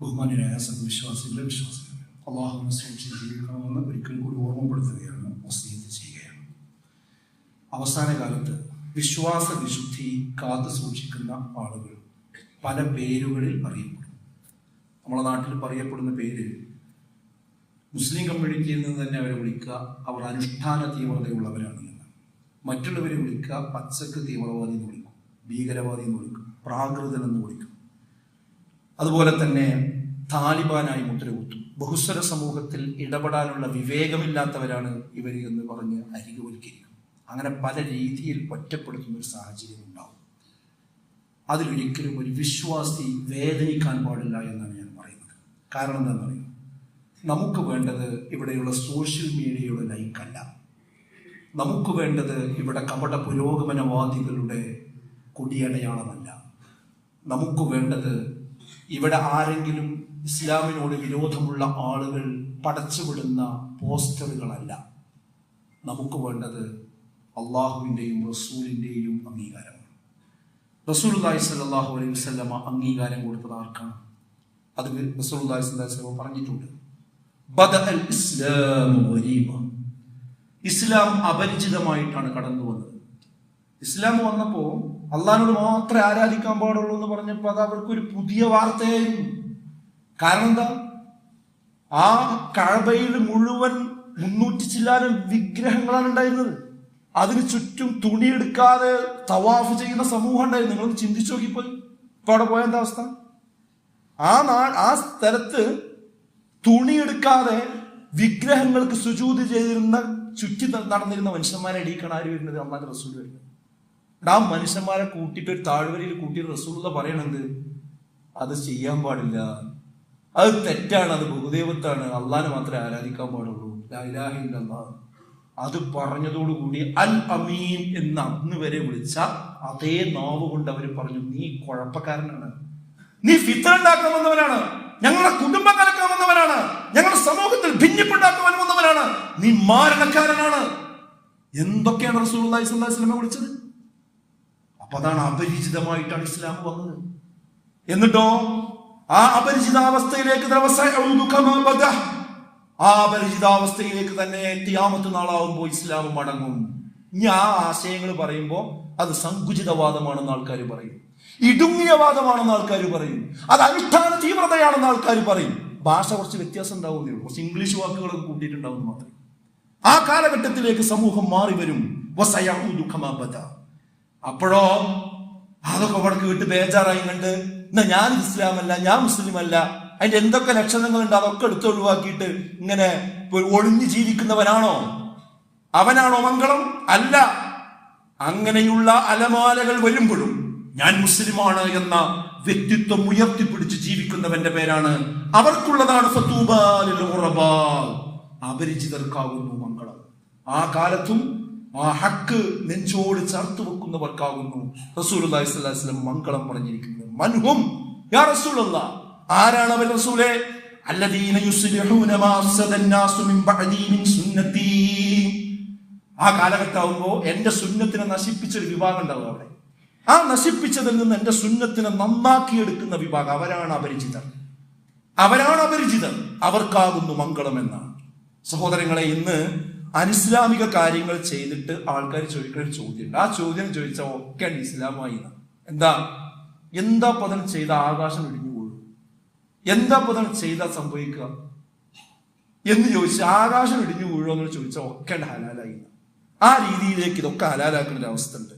ബഹുമാന്യരായ സദ്വിശ്വാസികളെ വിശ്വാസികൾ അള്ളാഹുവിനെ സൂക്ഷിച്ച് ജീവിക്കണമെന്ന് ഒരിക്കൽ കൂടി ഓർമ്മപ്പെടുത്തുകയാണ് വസീയത്ത് ചെയ്യുകയാണ്. അവസാന കാലത്ത് വിശ്വാസ വിശുദ്ധി കാത്തു സൂക്ഷിക്കുന്ന ആളുകൾ പല പേരുകളിൽ അറിയപ്പെടും നമ്മളെ നാട്ടിൽ പറയപ്പെടുന്ന പേര് മുസ്ലിം കമ്മ്യൂണിറ്റിയിൽ നിന്ന് തന്നെ അവരെ വിളിക്കുക അവർ അനുഷ്ഠാന തീവ്രതയുള്ളവരാണ് എന്ന്. മറ്റുള്ളവരെ വിളിക്കുക പച്ചക്ക് തീവ്രവാദി എന്ന് വിളിക്കും ഭീകരവാദി എന്ന് വിളിക്കും പ്രാകൃതൻ എന്ന് വിളിക്കും. അതുപോലെ തന്നെ താലിബാനായി മുദ്രകുത്തും. ബഹുസ്വര സമൂഹത്തിൽ ഇടപെടാനുള്ള വിവേകമില്ലാത്തവരാണ് ഇവർ എന്ന് പറഞ്ഞ് അരികുവൽക്കരിക്കും അങ്ങനെ പല രീതിയിൽ ഒറ്റപ്പെടുത്തുന്ന ഒരു സാഹചര്യം ഉണ്ടാവും. അതിലൊരിക്കലും ഒരു വിശ്വാസി വേദനിക്കാൻ പാടില്ല എന്നാണ് ഞാൻ പറയുന്നത്. കാരണം എന്താണെന്ന് പറയുന്നത് നമുക്ക് വേണ്ടത് ഇവിടെയുള്ള സോഷ്യൽ മീഡിയയുടെ ലൈക്കല്ല. നമുക്ക് വേണ്ടത് ഇവിടെ കപട പുരോഗമനവാദികളുടെ കുടിയടയാളമല്ല. നമുക്ക് വേണ്ടത് ഇവിടെ ആരെങ്കിലും ഇസ്ലാമിനോട് വിരോധമുള്ള ആളുകൾ പടച്ചുവിടുന്ന പോസ്റ്ററുകളല്ല. നമുക്ക് വേണ്ടത് അള്ളാഹുവിന്റെയും റസൂലിന്റെയും അംഗീകാരമാണ്. റസൂൽ സല്ലാഹു അലൈഹി വസല്ലമ അംഗീകാരം കൊടുത്തത് ആർക്കാണ്? അത് റസൂൽ വസല്ലമ പറഞ്ഞിട്ടുണ്ട്. ബദഅൽ ഇസ്ലാം ഗരീബ. ഇസ്ലാം അപരിചിതമായിട്ടാണ് കടന്നു വന്നത്. ഇസ്ലാം വന്നപ്പോൾ അള്ളഹാനോട് മാത്രമേ ആരാധിക്കാൻ പാടുള്ളൂ എന്ന് പറഞ്ഞപ്പോൾ അത് അവർക്കൊരു പുതിയ വാർത്തയായിരുന്നു. കാരണം എന്താ ആ കഴബയിൽ മുഴുവൻ മുന്നൂറ്റി ചില്ലാനും വിഗ്രഹങ്ങളാണ് ഉണ്ടായിരുന്നത്. അതിന് ചുറ്റും തുണിയെടുക്കാതെ തവാഫ് ചെയ്യുന്ന സമൂഹം ഉണ്ടായിരുന്നു. നിങ്ങളൊന്ന് ചിന്തിച്ചു നോക്കിപ്പോയി. ഇപ്പൊ അവിടെ പോയ എന്താ അവസ്ഥ? ആ നാ ആ സ്ഥലത്ത് തുണിയെടുക്കാതെ വിഗ്രഹങ്ങൾക്ക് സുജൂതി ചെയ്തിരുന്ന ചുറ്റി നടന്നിരുന്ന മനുഷ്യന്മാരെ എടീക്കാണ് ആര് വരുന്നത്? അമ്മാന്റെ റസൂൽ വരുന്നത്. ആ മനുഷ്യന്മാരെ കൂട്ടിയിട്ട് ഒരു താഴ്വരയിൽ കൂട്ടിയിട്ട് റസൂൾ പറയണത്. അത് ചെയ്യാൻ പാടില്ല. അത് തെറ്റാണ് അത് ബഹുദൈവത്താണ് അള്ളാഹിനെ മാത്രമേ ആരാധിക്കാൻ പാടുള്ളൂ. ലാ ഇലാഹ ഇല്ലല്ലാഹ്. അത് പറഞ്ഞതോടുകൂടി അൽ അമീൻ എന്ന് അന്ന് വരെ വിളിച്ച അതേ നാവ് കൊണ്ട് അവർ പറഞ്ഞു നീ കുഴപ്പക്കാരനാണ്. നീ ഫിത്ര വന്നവനാണ്. ഞങ്ങളുടെ കുടുംബം കലക്കാൻ വന്നവനാണ് ഞങ്ങളുടെ സമൂഹത്തിൽ ഭിന്നിപ്പുണ്ടാക്കാൻ വന്നവനാണ് നീ മാരണക്കാരനാണ്. എന്തൊക്കെയാണ് റസൂൽ സ്വലമെ വിളിച്ചത്? അപ്പൊ അതാണ് അപരിചിതമായിട്ടാണ് ഇസ്ലാം വന്നത്. എന്നിട്ടോ? ആ അപരിചിതാവസ്ഥയിലേക്ക് ആ അപരിചിതാവസ്ഥയിലേക്ക് തന്നെ തിയാമത്ത് നാളാവുമ്പോൾ ഇസ്ലാം മടങ്ങും. ആ ആശയങ്ങൾ പറയുമ്പോൾ അത് സങ്കുചിതവാദമാണെന്ന് ആൾക്കാർ പറയും. ഇടുങ്ങിയ വാദമാണെന്ന് ആൾക്കാർ പറയും. അത് അനുഷ്ഠാന തീവ്രതയാണെന്ന് ആൾക്കാർ പറയും. ഭാഷ കുറച്ച് വ്യത്യാസം ഉണ്ടാവുന്നേ ഉള്ളൂ. കുറച്ച് ഇംഗ്ലീഷ് വാക്കുകളൊക്കെ കൂട്ടിയിട്ടുണ്ടാവുന്ന മാത്രം. ആ കാലഘട്ടത്തിലേക്ക് സമൂഹം മാറി വരും. അപ്പോഴോ? അതൊക്കെ അവിടെ കേട്ട് ബേജാറായി കണ്ട് എന്നാ ഞാൻ ഇസ്ലാമല്ല ഞാൻ മുസ്ലിം അല്ല അതിന്റെ എന്തൊക്കെ ലക്ഷണങ്ങളുണ്ട് അതൊക്കെ എടുത്ത് ഒഴിവാക്കിയിട്ട് ഇങ്ങനെ ഒളിഞ്ഞു ജീവിക്കുന്നവനാണോ? അവനാണോ മംഗളം? അല്ല. അങ്ങനെയുള്ള അലമാലകൾ വരുമ്പോഴും ഞാൻ മുസ്ലിമാണ് എന്ന വ്യക്തിത്വം ഉയർത്തിപ്പിടിച്ച് ജീവിക്കുന്നവന്റെ പേരാണ് അവർക്കുള്ളതാണ്. അപരിചിതർക്കാകുന്നു മംഗളം. ആ കാലത്തും ആ ഹക്ക് നെഞ്ചോട് ചേർത്ത് വെക്കുന്നവർക്കാകുന്നു. സ്വല്ലല്ലാഹി അലൈഹി മംഗളം പറഞ്ഞിരിക്കുന്നത് മൻഹും യാ റസൂലല്ലാ. ആരാണ് അവൻ റസൂലേ? അല്ലദീന യുസ്ലിഹൂന മാ അഫ്സദന്നാസു മിൻ ബഅദി മിൻ സുന്നതി ആ കാലഘട്ടമാകുമ്പോൾ എന്റെ സുന്നത്തിനെ നശിപ്പിച്ച ഒരു വിഭാഗം ഉണ്ടാവും അവിടെ. ആ നശിപ്പിച്ചതിൽ നിന്ന് എന്റെ സുന്നത്തിനെ നന്നാക്കിയെടുക്കുന്ന വിഭാഗം അവരാണ് അപരിചിതർ. അവരാണ് അപരിചിതർ. അവർക്കാകുന്നു മംഗളം എന്നാണ്. സഹോദരങ്ങളെ ഇന്ന് അനിസ്ലാമിക കാര്യങ്ങൾ ചെയ്തിട്ട് ആൾക്കാർ ചോദിക്കുന്ന ഒരു ചോദ്യമുണ്ട്. ആ ചോദ്യം ചോദിച്ചാൽ ഒക്കെ ഇസ്ലാമായി എന്താ? എന്താ പതനം ചെയ്ത ആകാശം ഇടിഞ്ഞു പോകും എന്താ പതനം ചെയ്ത സംഭവിക്കുക? എന്ന് ചോദിച്ചാൽ ആകാശം ഇടിഞ്ഞു വീഴുമോ എന്ന് ചോദിച്ചാൽ ഒക്കെ ഹലാലായി. ആ രീതിയിലേക്ക് ഇതൊക്കെ ഹലാലാക്കുന്ന ഒരു ഉണ്ട്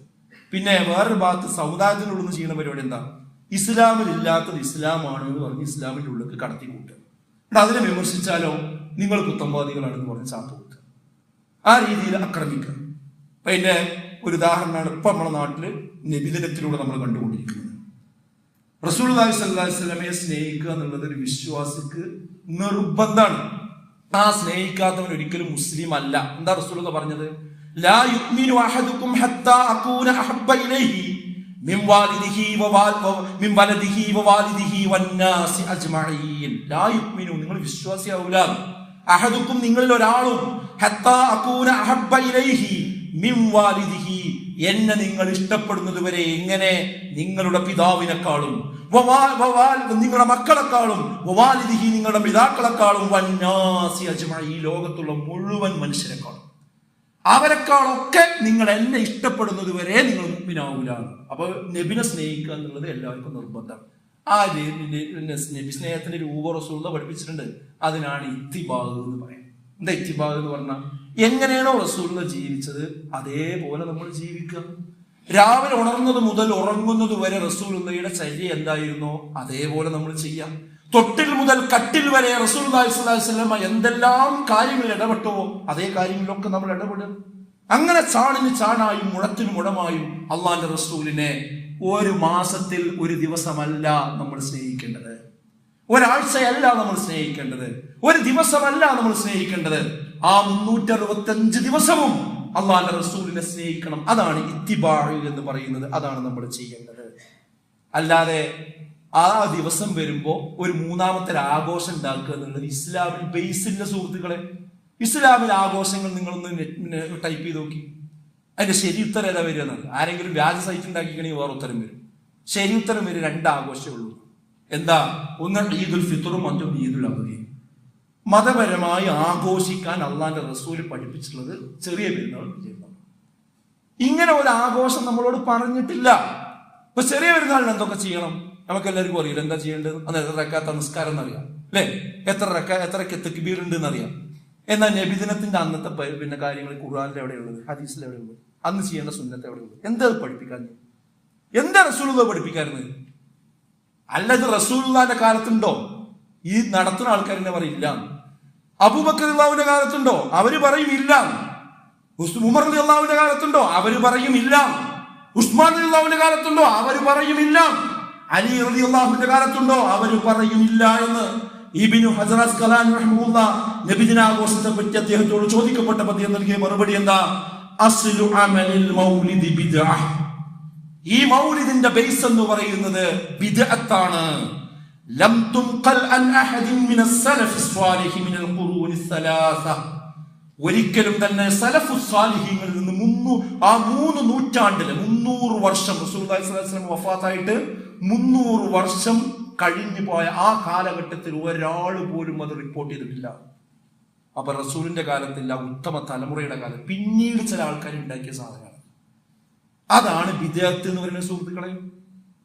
പിന്നെ വേറൊരു ഭാഗത്ത് സമുദായത്തിനുള്ളിൽ ചെയ്യുന്ന പരിപാടി എന്താ? ഇസ്ലാമിൽ ഇല്ലാത്തത് ഇസ്ലാമാണ് എന്ന് പറഞ്ഞ് ഇസ്ലാമിന്റെ ഉള്ളിൽ കടത്തി കൂട്ടുക. എന്നിട്ട് അതിനെ വിമർശിച്ചാലോ? നിങ്ങൾ കുത്തമ്പാദികളാണെന്ന് പറഞ്ഞ് ചാപ്പ് കൂട്ടുക. ആ രീതിയിൽ ആക്രമിക്കുക. പിന്നെ ഒരു ഉദാഹരണമാണ് ഇപ്പൊ നമ്മുടെ നാട്ടിൽ നബിദിനത്തിലൂടെ നമ്മൾ കണ്ടുകൊണ്ടിരിക്കുന്നത്. റസൂൽ അലൈഹി സ്വലമയെ സ്നേഹിക്കുക എന്നുള്ളത് ഒരു വിശ്വാസിക്ക് നിർബന്ധമാണ്. ആ സ്നേഹിക്കാത്തവൻ ഒരിക്കലും മുസ്ലിം അല്ല. എന്താ റസൂൽ എന്ന് പറഞ്ഞത് നിങ്ങൾ വിശ്വാസിയാവൂല. അഹദുക്കും നിങ്ങളിൽ ഒരാളും മിൻ വാലിദിഹി എന്നെ നിങ്ങൾ ഇഷ്ടപ്പെടുന്നത് വരെ എങ്ങനെ നിങ്ങളുടെ പിതാവിനെക്കാളും നിങ്ങളുടെ മക്കളെക്കാളും നിങ്ങളുടെ പിതാക്കളെക്കാളും വന്നാസി അജ്മഈൻ ഈ ലോകത്തുള്ള മുഴുവൻ മനുഷ്യരെക്കാളും. അവരെക്കാളൊക്കെ നിങ്ങൾ എന്നെ ഇഷ്ടപ്പെടുന്നത് വരെ നിങ്ങൾ മുമ്പിനാവൂലാണ് അപ്പൊ നബിനെ സ്നേഹിക്കുക എന്നുള്ളത് എല്ലാവർക്കും നിർബന്ധം ആ നബി സ്നേഹത്തിന്റെ രൂപ റസൂള്ള പഠിപ്പിച്ചിട്ടുണ്ട്. അതിനാണ് ഇത്തിബാഗ് എന്ന് പറയുന്നത്. എന്താ ഇത്തിബാഗ് എന്ന് പറഞ്ഞാൽ? എങ്ങനെയാണോ റസൂലിനെ ജീവിച്ചത്? അതേപോലെ നമ്മൾ ജീവിക്കുക. രാവിലെ ഉണർന്നത് മുതൽ ഉറങ്ങുന്നത് വരെ റസൂലുള്ളയുടെ ചര്യ എന്തായിരുന്നോ? അതേപോലെ നമ്മൾ ചെയ്യാം. തൊട്ടിൽ മുതൽ കട്ടിൽ വരെ റസൂൽ വസ്ലമ എന്തെല്ലാം കാര്യങ്ങൾ ഇടപെട്ടുവോ അതേ കാര്യങ്ങളിലൊക്കെ നമ്മൾ ഇടപെടും. അങ്ങനെ ചാണിന് ചാണായും മുഴത്തിന് മുടമായും അള്ളാന്റെ റസൂലിനെ ഒരു മാസത്തിൽ ഒരു ദിവസമല്ല നമ്മൾ സ്നേഹിക്കേണ്ടത്. ഒരാഴ്ചയല്ല നമ്മൾ സ്നേഹിക്കേണ്ടത്. ഒരു ദിവസമല്ല നമ്മൾ സ്നേഹിക്കേണ്ടത്. ആ മുന്നൂറ്റി അറുപത്തഞ്ച് ദിവസവും അള്ളാന്റെ റസൂലിനെ സ്നേഹിക്കണം. അതാണ് ഇത്തിബാഴ് എന്ന് പറയുന്നത്. അതാണ് നമ്മൾ ചെയ്യേണ്ടത്. അല്ലാതെ ആ ദിവസം വരുമ്പോ ഒരു മൂന്നാമത്തെ ആഘോഷം ഉണ്ടാക്കുക എന്നുള്ളത് ഇസ്ലാമിൽ ബേസിന്റെ സുഹൃത്തുക്കളെ. ഇസ്ലാമിൽ ആഘോഷങ്ങൾ നിങ്ങളൊന്ന് ടൈപ്പ് ചെയ്ത് നോക്കി. അതിന്റെ ശരി ഉത്തരം ഏതാ വരിക എന്നത് ആരെങ്കിലും വ്യാജ സൈറ്റ് ഉണ്ടാക്കിക്കണെങ്കിൽ വേറെ ഉത്തരം വരും. ശരി ഉത്തരം വരും രണ്ട് ആഘോഷമേ ഉള്ളൂ. എന്താ? ഒന്ന് ഈദുൽ ഫിത്തറും മറ്റൊന്ന് ഈദുൽ അവധിയും മതപരമായി ആഘോഷിക്കാൻ അള്ളാന്റെ റസൂൽ പഠിപ്പിച്ചിട്ടുള്ളത് ചെറിയ പെരുന്നാൾ വിജയമാണ് ഇങ്ങനെ ഒരു ആഘോഷം നമ്മളോട് പറഞ്ഞിട്ടില്ല. ഇപ്പൊ ചെറിയ പെരുന്നാളിന് എന്തൊക്കെ ചെയ്യണം? നമുക്ക് എല്ലാവർക്കും അറിയില്ല എന്താ ചെയ്യേണ്ടത്? അന്ന് എത്ര റക്കാത്ത നിസ്കാരം എന്നറിയാം. അല്ലെ? എത്ര റക്ക എത്രക്ക് തെക്കുബീർ ഉണ്ട് എന്നറിയാം എന്നാൽ നബിദിനത്തിന്റെ അന്നത്തെ പിന്നെ കാര്യങ്ങൾ ഖുർആാനിൽ എവിടെയുള്ളത്? ഹദീസിൽ എവിടെയുള്ളത്? അന്ന് ചെയ്യേണ്ട സുന്നത്ത് എവിടെയുള്ളത്? എന്താ പഠിപ്പിക്കാൻ? എന്താ റസൂലുള്ള പഠിപ്പിക്കാറുന്നത് അല്ലത് റസൂലുള്ളാന്റെ കാലത്തുണ്ടോ? ഈ നടത്തുന്ന ആൾക്കാർ തന്നെ പറയില്ല. അബൂബക്കർ അള്ളാഹുവിന്റെ കാലത്തുണ്ടോ? അവർ പറയും ഇല്ല ഉമർ അലി കാലത്തുണ്ടോ? അവർ പറയും ഇല്ല ഉസ്മാൻ അലി കാലത്തുണ്ടോ? അവർ പറയും ഇല്ല അലി അലി അള്ളാഹുവിന്റെ കാലത്തുണ്ടോ? അവർ പറയും ഇല്ല എന്ന് ഇബിനു ഹസറാസ് കലാൻ റഹ്മുല്ല നബിദിനാഘോഷത്തെ പറ്റി അദ്ദേഹത്തോട് ചോദിക്കപ്പെട്ടപ്പോൾ അദ്ദേഹം നൽകിയ മറുപടി എന്താ? അസ്ലു അമലിൽ മൗലിദി ബിദ്അഹ് ഈ മൗലിദിന്റെ ബേസ് എന്ന് പറയുന്നത് ബിദ്അത്താണ്. ലം تنقل അൻ أحد من السلف الصالح മിനൽ القرون الثلاثة. ഒരിക്കലും തന്നെ സലഫു സാലിഹീങ്ങളിൽ നിന്ന് മുന്നൂ ആ മൂന്ന് നൂറ്റാണ്ടിൽ മുന്നൂറ് വർഷം വസല്ലം വഫാത്തായിട്ട് മുന്നൂറ് വർഷം കഴിഞ്ഞു പോയ ആ കാലഘട്ടത്തിൽ ഒരാൾ പോലും അത് റിപ്പോർട്ട് ചെയ്തിട്ടില്ല. അപ്പൊ റസൂലിന്റെ കാലത്തില്ല ഉത്തമ തലമുറയുടെ കാലം. പിന്നീട് ചില ആൾക്കാർ ഉണ്ടാക്കിയ സാധനമാണ്. അതാണ് വിദേഹത്ത് എന്ന് പറയുന്ന സുഹൃത്തുക്കളെ.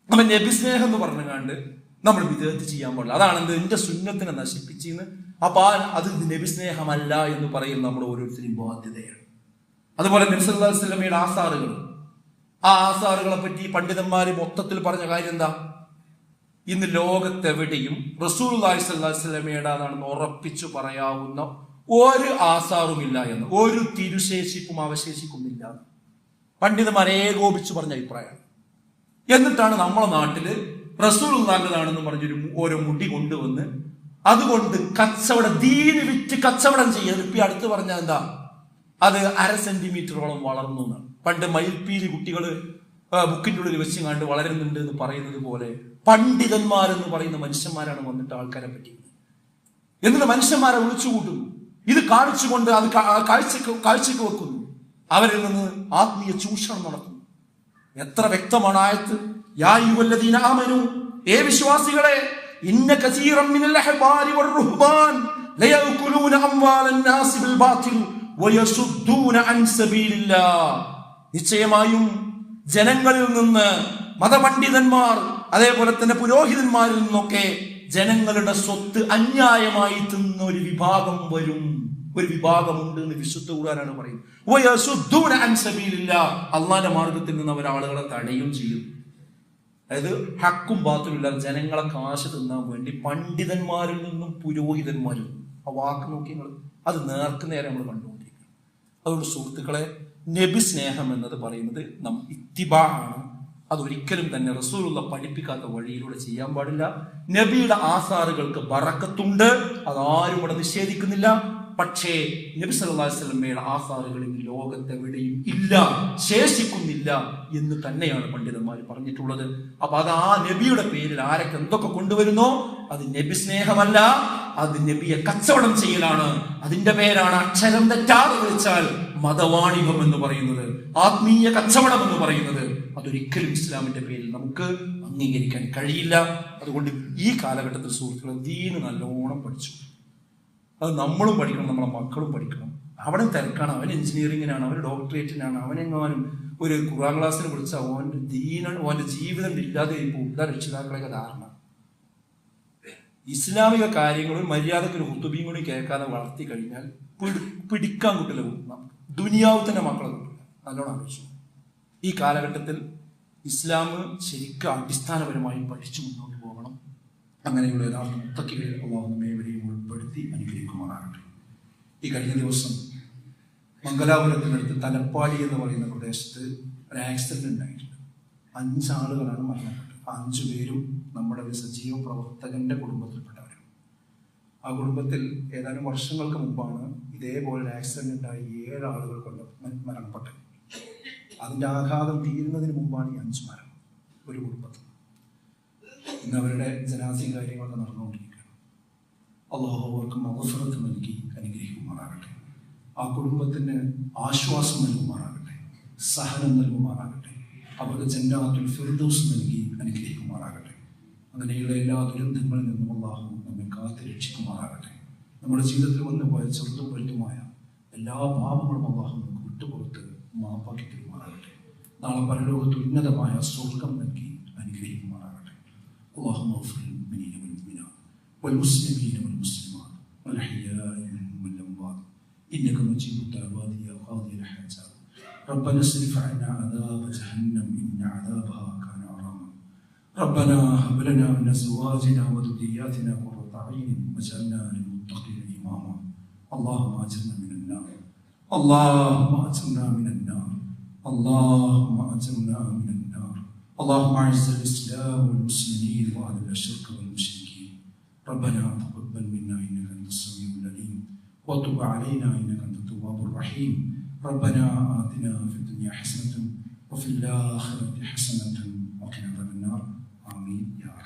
അപ്പൊ നബിസ്നേഹം എന്ന് പറഞ്ഞുകൊണ്ട് നമ്മൾ വിദേഹത്ത് ചെയ്യാൻ പാടില്ല. അതാണ് എന്ത്? എന്റെ സുന്നത്തിനെ നശിപ്പിച്ചെന്ന്. അപ്പൊ അത് നബിസ്നേഹമല്ല എന്ന് പറയുന്ന നമ്മൾ ഓരോരുത്തരും ബാധ്യതയാണ്. അതുപോലെ നബ്സല്ലാസ്ലമയുടെ ആസാറുകൾ. ആ ആസാറുകളെ പറ്റി പണ്ഡിതന്മാർ മൊത്തത്തിൽ പറഞ്ഞ കാര്യം എന്താ? ഇന്ന് ലോകത്തെവിടെയും റസൂൽ സ്വല്ലാസ്ലമയുടേതാണെന്ന് ഉറപ്പിച്ചു പറയാവുന്ന ഒരു ആസാറുമില്ല എന്ന്. ഒരു തിരുശേഷിപ്പും അവശേഷിക്കുന്നില്ല എന്ന്. പണ്ഡിതന്മാർ ഏകോപിച്ചു പറഞ്ഞ അഭിപ്രായമാണ്. എന്നിട്ടാണ് നമ്മളെ നാട്ടിൽ റസൂൽ നല്ലതാണെന്ന് പറഞ്ഞൊരു ഓരോ മുടി കൊണ്ടുവന്ന് അതുകൊണ്ട് കച്ചവടം ദീന് വിറ്റ് കച്ചവടം ചെയ്യുന്നത് ഇപ്പൊ അടുത്ത് പറഞ്ഞ എന്താ? അത് അര സെന്റിമീറ്ററോളം വളർന്നു എന്നാണ്. പണ്ട് മയിൽപ്പീലി കുട്ടികൾ ബുക്കിന്റെ ഉള്ളിൽ വെച്ച് കണ്ട് വളരുന്നുണ്ട് എന്ന് പറയുന്നത് പോലെ പണ്ഡിതന്മാരെന്ന് പറയുന്ന മനുഷ്യന്മാരാണ് വന്നിട്ട് ആൾക്കാരെ പറ്റിയത് എന്നിട്ട് മനുഷ്യന്മാരെ വിളിച്ചു കൂട്ടുന്നു ഇത് കാണിച്ചുകൊണ്ട് അത് കാഴ്ച കാഴ്ചക്ക് വെക്കുന്നു. അവരിൽ നിന്ന് ആത്മീയ ചൂഷണം നടത്തുന്നു. എത്ര വ്യക്തമാണ് ആയത്ത്? യാ ഏ വിശ്വാസികളെ ഇന്ന കസീറം മിനൽ അഹ്ബാരി ബിൽ അൻ നിശ്ചയമായും ജനങ്ങളിൽ നിന്ന് മതപണ്ഡിതന്മാർ അതേപോലെ തന്നെ പുരോഹിതന്മാരിൽ നിന്നൊക്കെ ജനങ്ങളുടെ സ്വത്ത് അന്യായമായി തിന്ന ഒരു വിഭാഗം വരും. ഒരു വിഭാഗമുണ്ട് എന്ന് വിശുദ്ധ കൂടാനാണ് പറയുന്നത്. അള്ളാന്റെ മാർഗത്തിൽ നിന്ന് അവർ ആളുകളെ തടയും ചെയ്യും. അതായത് ഹക്കും ബാത്തിലുള്ള ജനങ്ങളെ കാശ് തിന്നാൻ വേണ്ടി പണ്ഡിതന്മാരിൽ നിന്നും പുരോഹിതന്മാരും ആ വാക്ക് നോക്കി നിങ്ങൾ. അത് നേർക്ക് നേരെ നമ്മൾ കണ്ടുകൊണ്ടിരിക്കുക അതുകൊണ്ട് സുഹൃത്തുക്കളെ നബി സ്നേഹം എന്നത് പറയുന്നത് നം ഇത്തിബാ ആണ്. അതൊരിക്കലും തന്നെ റസൂലുള്ള പഠിപ്പിക്കാത്ത വഴിയിലൂടെ ചെയ്യാൻ പാടില്ല. നബിയുടെ ആസാറുകൾക്ക് ബറക്കത്തുണ്ട്. അതാരും ഇവിടെ നിഷേധിക്കുന്നില്ല. പക്ഷേ നബി സല്ലല്ലാഹു അലൈഹി വസല്ലമയുടെ ആസാറുകളിൽ ലോകത്തെവിടെയും ഇല്ല ശേഷിക്കുന്നില്ല എന്ന് തന്നെയാണ് പണ്ഡിതന്മാർ പറഞ്ഞിട്ടുള്ളത്. അപ്പൊ അത് ആ നബിയുടെ പേരിൽ ആരൊക്കെ എന്തൊക്കെ കൊണ്ടുവരുന്നോ? അത് നബി സ്നേഹമല്ല അത് നബിയെ കച്ചവടം ചെയ്യലാണ്. അതിന്റെ പേരാണ് അക്ഷരം തെറ്റാതെ വിളിച്ചാൽ മതവാണിഭം എന്ന് പറയുന്നത് ആത്മീയ കച്ചവടം എന്ന് പറയുന്നത്. അതൊരിക്കലും ഇസ്ലാമിന്റെ പേരിൽ നമുക്ക് അംഗീകരിക്കാൻ കഴിയില്ല. അതുകൊണ്ട് ഈ കാലഘട്ടത്തിൽ സുഹൃത്തുക്കളെ ദീന് നല്ലോണം പഠിച്ചു. അത് നമ്മളും പഠിക്കണം നമ്മളെ മക്കളും പഠിക്കണം. അവിടെ തിരക്കാണ്. അവൻ എഞ്ചിനീയറിങ്ങിനാണ് അവൻ ഡോക്ടറേറ്റിനാണ് അവനെങ്ങാനും ഒരു ഖുറാൻ ക്ലാസ്സിന് വിളിച്ചാൽ ഓന്റെ ദീന ഓന്റെ ജീവിതം ഇല്ലാതെ പോകും ഇതാ രക്ഷിതാക്കളെയൊക്കെ ധാരണ. ഇസ്ലാമിക കാര്യങ്ങളും മര്യാദക്കൊരു ഹുത്തുബിയും കൂടി കേൾക്കാതെ വളർത്തി കഴിഞ്ഞാൽ പിടി പിടിക്കാൻ കിട്ടില്ല ദുനിയാവ് തന്നെ മക്കളെ നല്ലോണം ആലോചിച്ചു. ഈ കാലഘട്ടത്തിൽ ഇസ്ലാം ശരിക്കും അടിസ്ഥാനപരമായി പഠിച്ചു മുന്നോട്ട് പോകണം. അങ്ങനെയുള്ള യഥാർത്ഥ മുത്തക്കികളിൽ ഉൾപ്പെടുത്തി അനുഗ്രഹിക്കുമാറാകട്ടെ. ഈ കഴിഞ്ഞ ദിവസം മംഗലാപുരത്തിനടുത്ത് തലപ്പാടി എന്ന് പറയുന്ന പ്രദേശത്ത് ഒരു ആക്സിഡന്റ് ഉണ്ടായിട്ടുണ്ട്. അഞ്ചാളുകളാണ് മരണപ്പെട്ടത്. അഞ്ചു പേരും നമ്മുടെ ഒരു സജീവ പ്രവർത്തകന്റെ കുടുംബത്തിൽപ്പെട്ടവരാണ്. ആ കുടുംബത്തിൽ ഏതാനും വർഷങ്ങൾക്ക് മുമ്പാണ് ഇതേപോലെ ഒരു ആക്സിഡന്റ് ഉണ്ടായി ഏഴ് ആളുകൾ മരണപ്പെട്ടത് അതിന്റെ ആഘാതം തീരുന്നതിന് മുമ്പാണ് ഈ അഞ്ച് മരണം ഒരു കുടുംബത്തിൽ. ഇന്ന് അവരുടെ ജനാസിയും കാര്യങ്ങളൊക്കെ നടന്നുകൊണ്ടിരിക്കുകയാണ്. അള്ളാഹു അവർക്ക് നൽകി അനുഗ്രഹിക്കുമാറാകട്ടെ. ആ കുടുംബത്തിന് ആശ്വാസം നൽകുമാറാകട്ടെ. സഹനം നൽകുമാറാകട്ടെ. അവർക്ക് ജന്നാത്തുൽ ഫിർദോസ് നൽകി അനുഗ്രഹിക്കുമാറാകട്ടെ. അങ്ങനെയുള്ള എല്ലാ ദുരന്തങ്ങളിൽ നിന്നും അള്ളാഹു നമ്മെ കാത്തു രക്ഷിക്കുമാറാകട്ടെ. നമ്മുടെ ജീവിതത്തിൽ വന്നു പോയ ചെറുതും വലുതുമായ എല്ലാ പാപങ്ങളും അള്ളാഹു നമുക്ക് വിട്ടുപുറത്ത് മാപ്പാക്കി നാളെ പരലോകത്ത് ഉന്നതമായ സ്വർഗം നൽകി അനുഗ്രഹിക്കുമാറാകട്ടെ اللهم اغفر للمؤمنين والمؤمنات والمسلمين والمسلمات والأحياء منهم والأموات إنك مجيب الدعوات يا قاضي الحاجات ربنا اصرف عنا عذاب جهنم إن عذابها كان غراما ربنا هب لنا من أزواجنا وذرياتنا قرة أعين واجعلنا للمتقين إماما اللهم أجرنا من النار اللهم أجرنا من النار اللهم أجرنا من النار. اللهم أعز الإسلام والمسلمين وأذل الشرك والمشركين. ربنا تقبل منا إنك أنت السميع العليم. وتب علينا إنك أنت التواب الرحيم. ربنا آتنا في الدنيا حسنة وفي الآخرة حسنة وقنا عذاب النار. آمين يا رب.